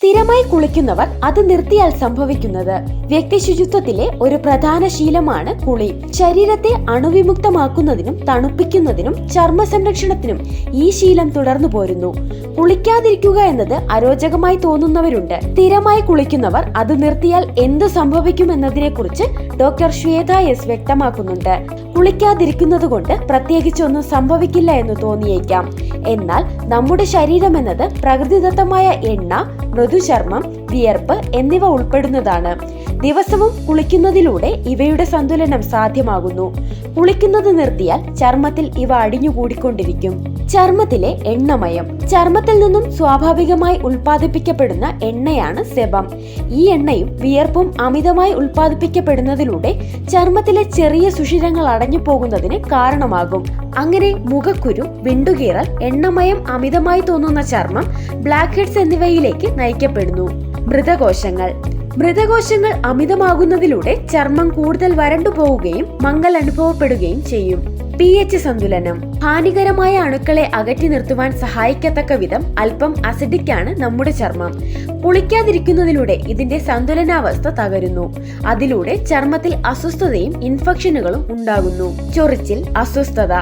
സ്ഥിരമായി കുളിക്കുന്നവർ അത് നിർത്തിയാൽ സംഭവിക്കുന്നത് വ്യക്തിശുചിത്വത്തിലെ ഒരു പ്രധാന ശീലമാണ് കുളി. ശരീരത്തെ അണുവിമുക്തമാക്കുന്നതിനും തണുപ്പിക്കുന്നതിനും ചർമ്മ സംരക്ഷണത്തിനും ഈ ശീലം തുടർന്നു പോരുന്നു. കുളിക്കാതിരിക്കുക എന്നത് അരോചകമായി തോന്നുന്നവരുണ്ട്. സ്ഥിരമായി കുളിക്കുന്നവർ അത് നിർത്തിയാൽ എന്ത് സംഭവിക്കുമെന്നതിനെ കുറിച്ച് ഡോക്ടർ ശ്വേത എസ് വ്യക്തമാക്കുന്നുണ്ട്. കുളിക്കാതിരിക്കുന്നത് കൊണ്ട് പ്രത്യേകിച്ചൊന്നും സംഭവിക്കില്ല എന്ന് തോന്നിയേക്കാം. എന്നാൽ നമ്മുടെ ശരീരം എന്നത് പ്രകൃതിദത്തമായ എണ്ണ മൃദുചർമ്മം വിയർപ്പ് എന്നിവ ഉൾപ്പെടുന്നതാണ്. ദിവസവും കുളിക്കുന്നതിലൂടെ ഇവയുടെ സന്തുലനം സാധ്യമാകുന്നു. കുളിക്കുന്നത് നിർത്തിയാൽ ചർമ്മത്തിൽ ഇവ അടിഞ്ഞുകൂടിക്കൊണ്ടിരിക്കും. ചർമ്മത്തിലെ എണ്ണമയം. ചർമ്മത്തിൽ നിന്നും സ്വാഭാവികമായി ഉൽപ്പാദിപ്പിക്കപ്പെടുന്ന എണ്ണയാണ് സെബം. ഈ എണ്ണയും വിയർപ്പും അമിതമായി ഉൽപ്പാദിപ്പിക്കപ്പെടുന്നതിലൂടെ ചർമ്മത്തിലെ ചെറിയ സുഷിരങ്ങൾ അടഞ്ഞു പോകുന്നതിന് കാരണമാകും. അങ്ങനെ മുഖക്കുരു വിണ്ടുകീറൽ എണ്ണമയം അമിതമായി തോന്നുന്ന ചർമ്മം ബ്ലാക്ക് ഹെഡ്സ് എന്നിവയിലേക്ക് നയിക്കപ്പെടുന്നു. മൃതകോശങ്ങൾ. മൃതകോശങ്ങൾ അമിതമാകുന്നതിലൂടെ ചർമ്മം കൂടുതൽ വരണ്ടു പോവുകയും മങ്ങൽ അനുഭവപ്പെടുകയും ചെയ്യും. പി എച്ച് സന്തുലനം ഹാനികരമായ അണുക്കളെ അകറ്റി നിർത്തുവാൻ സഹായിക്കത്തക്ക വിധം അല്പം അസിഡിക് ആണ് നമ്മുടെ ചർമ്മം. പുളിക്കാതിരിക്കുന്നതിലൂടെ ഇതിന്റെ സന്തുലനാവസ്ഥ തകരുന്നു. അതിലൂടെ ചർമ്മത്തിൽ അസ്വസ്ഥതയും ഇൻഫെക്ഷനുകളും ഉണ്ടാകുന്നു. ചൊറിച്ചിൽ അസ്വസ്ഥത.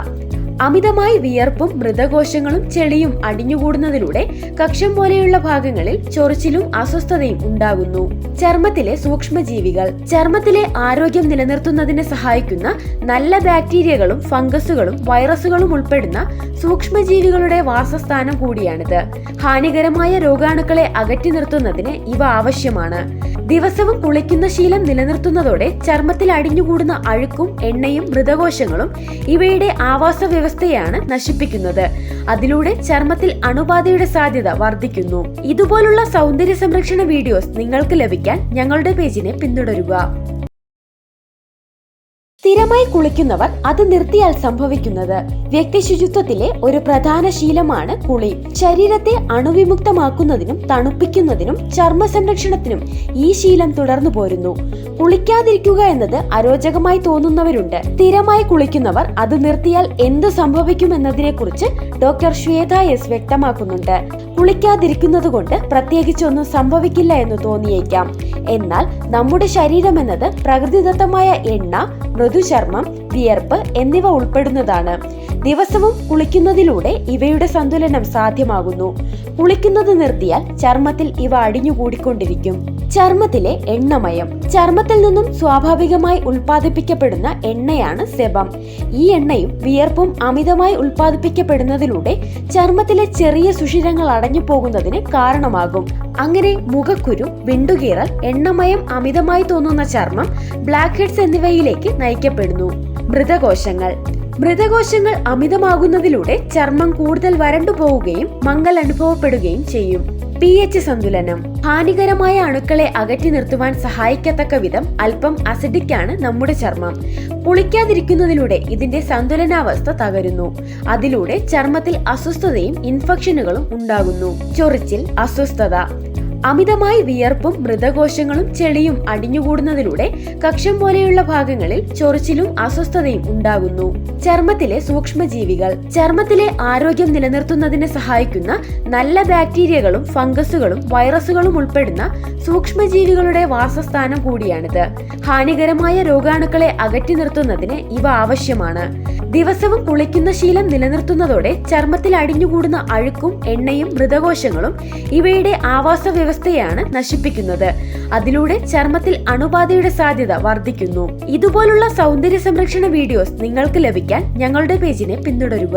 അമിതമായി വിയർപ്പും മൃതകോശങ്ങളും ചെളിയും അടിഞ്ഞുകൂടുന്നതിലൂടെ കക്ഷം പോലെയുള്ള ഭാഗങ്ങളിൽ ചൊറിച്ചിലും അസ്വസ്ഥതയും ഉണ്ടാകുന്നു. ചർമ്മത്തിലെ സൂക്ഷ്മജീവികൾ. ചർമ്മത്തിലെ ആരോഗ്യം നിലനിർത്തുന്നതിന് സഹായിക്കുന്ന നല്ല ബാക്ടീരിയകളും ഫംഗസുകളും വൈറസുകളും ഉൾപ്പെടുന്ന സൂക്ഷ്മജീവികളുടെ വാസസ്ഥാനം കൂടിയാണിത്. ഹാനികരമായ രോഗാണുക്കളെ അകറ്റി നിർത്തുന്നതിന് ഇവ ആവശ്യമാണ്. ദിവസവും കുളിക്കുന്ന ശീലം നിലനിർത്തുന്നതോടെ ചർമ്മത്തിൽ അടിഞ്ഞുകൂടുന്ന അഴുക്കും എണ്ണയും മൃതകോശങ്ങളും ഇവയുടെ ആവാസ വ്യവസ്ഥയാണ് നശിപ്പിക്കുന്നത്. അതിലൂടെ ചർമ്മത്തിൽ അണുബാധയുടെ സാധ്യത വർദ്ധിക്കുന്നു. ഇതുപോലുള്ള സൗന്ദര്യ സംരക്ഷണ വീഡിയോസ് നിങ്ങൾക്ക് ലഭിക്കാൻ ഞങ്ങളുടെ പേജിനെ പിന്തുടരുക. സ്ഥിരമായി കുളിക്കുന്നവർ അത് നിർത്തിയാൽ സംഭവിക്കുന്നത് വ്യക്തി ശുചിത്വത്തിലെ ഒരു പ്രധാന ശീലമാണ് കുളി. ശരീരത്തെ അണുവിമുക്തമാക്കുന്നതിനും തണുപ്പിക്കുന്നതിനും ചർമ്മ സംരക്ഷണത്തിനും ഈ ശീലം തുടർന്നു പോരുന്നു. കുളിക്കാതിരിക്കുക എന്നത് അരോചകമായി തോന്നുന്നവരുണ്ട്. സ്ഥിരമായി കുളിക്കുന്നവർ അത് നിർത്തിയാൽ എന്ത് സംഭവിക്കും എന്നതിനെ കുറിച്ച് ഡോക്ടർ ശ്വേത എസ് വ്യക്തമാക്കുന്നുണ്ട്. കുളിക്കാതിരിക്കുന്നത് കൊണ്ട് പ്രത്യേകിച്ചൊന്നും സംഭവിക്കില്ല എന്ന് തോന്നിയേക്കാം. എന്നാൽ നമ്മുടെ ശരീരം എന്നത് പ്രകൃതിദത്തമായ എണ്ണ മൃദുചർമ്മം വിയർപ്പ് എന്നിവ ഉൾപ്പെടുന്നതാണ്. ദിവസവും കുളിക്കുന്നതിലൂടെ ഇവയുടെ സന്തുലനം സാധ്യമാകുന്നു. കുളിക്കുന്നത് നിർത്തിയാൽ ചർമ്മത്തിൽ ഇവ അടിഞ്ഞുകൂടിക്കൊണ്ടിരിക്കും. ചർമ്മത്തിലെ എണ്ണമയം. ചർമ്മത്തിൽ നിന്നും സ്വാഭാവികമായി ഉൽപ്പാദിപ്പിക്കപ്പെടുന്ന എണ്ണയാണ് സെബം. ഈ എണ്ണയും വിയർപ്പും അമിതമായി ഉൽപ്പാദിപ്പിക്കപ്പെടുന്നതിലൂടെ ചർമ്മത്തിലെ ചെറിയ സുഷിരങ്ങൾ അടഞ്ഞു പോകുന്നതിന് കാരണമാകും. അങ്ങനെ മുഖക്കുരു വിണ്ടുകീറൽ എണ്ണമയം അമിതമായി തോന്നുന്ന ചർമ്മം ബ്ലാക്ക് ഹെഡ്സ് എന്നിവയിലേക്ക് നയിക്കപ്പെടുന്നു. മൃതകോശങ്ങൾ. മൃതകോശങ്ങൾ അമിതമാകുന്നതിലൂടെ ചർമ്മം കൂടുതൽ വരണ്ടു പോവുകയും മങ്ങൽ അനുഭവപ്പെടുകയും ചെയ്യും. പി എച്ച് സന്തുലനം. ഹാനികരമായ അണുക്കളെ അകറ്റി നിർത്തുവാൻ സഹായിക്കത്തക്ക വിധം അല്പം അസിഡിക് ആണ് നമ്മുടെ ചർമ്മം. പുളിക്കാതിരിക്കുന്നതിലൂടെ ഇതിന്റെ സന്തുലനാവസ്ഥ തകരുന്നു. അതിലൂടെ ചർമ്മത്തിൽ അസ്വസ്ഥതയും ഇൻഫെക്ഷനുകളും ഉണ്ടാകുന്നു. ചൊറിച്ചിൽ അസ്വസ്ഥത. അമിതമായി വിയർപ്പും മൃതകോശങ്ങളും ചെളിയും അടിഞ്ഞുകൂടുന്നതിലൂടെ കക്ഷം പോലെയുള്ള ഭാഗങ്ങളിൽ ചൊറിച്ചിലും അസ്വസ്ഥതയും ഉണ്ടാകുന്നു. ചർമ്മത്തിലെ സൂക്ഷ്മജീവികൾ. ചർമ്മത്തിലെ ആരോഗ്യം നിലനിർത്തുന്നതിന് സഹായിക്കുന്ന നല്ല ബാക്ടീരിയകളും ഫംഗസുകളും വൈറസുകളും ഉൾപ്പെടുന്ന സൂക്ഷ്മജീവികളുടെ വാസസ്ഥാനം കൂടിയാണിത്. ഹാനികരമായ രോഗാണുക്കളെ അകറ്റി നിർത്തുന്നതിന് ഇവ ആവശ്യമാണ്. ദിവസവും കുളിക്കുന്ന ശീലം നിലനിർത്തുന്നതോടെ ചർമ്മത്തിൽ അടിഞ്ഞുകൂടുന്ന അഴുക്കും എണ്ണയും മൃതകോശങ്ങളും ഇവയുടെ ആവാസ വ്യവസ്ഥയാണ് നശിപ്പിക്കുന്നത്. അതിലൂടെ ചർമ്മത്തിൽ അണുബാധയുടെ സാധ്യത വർദ്ധിക്കുന്നു. ഇതുപോലുള്ള സൗന്ദര്യ സംരക്ഷണ വീഡിയോസ് നിങ്ങൾക്ക് ലഭിക്കാൻ ഞങ്ങളുടെ പേജിനെ പിന്തുടരുക.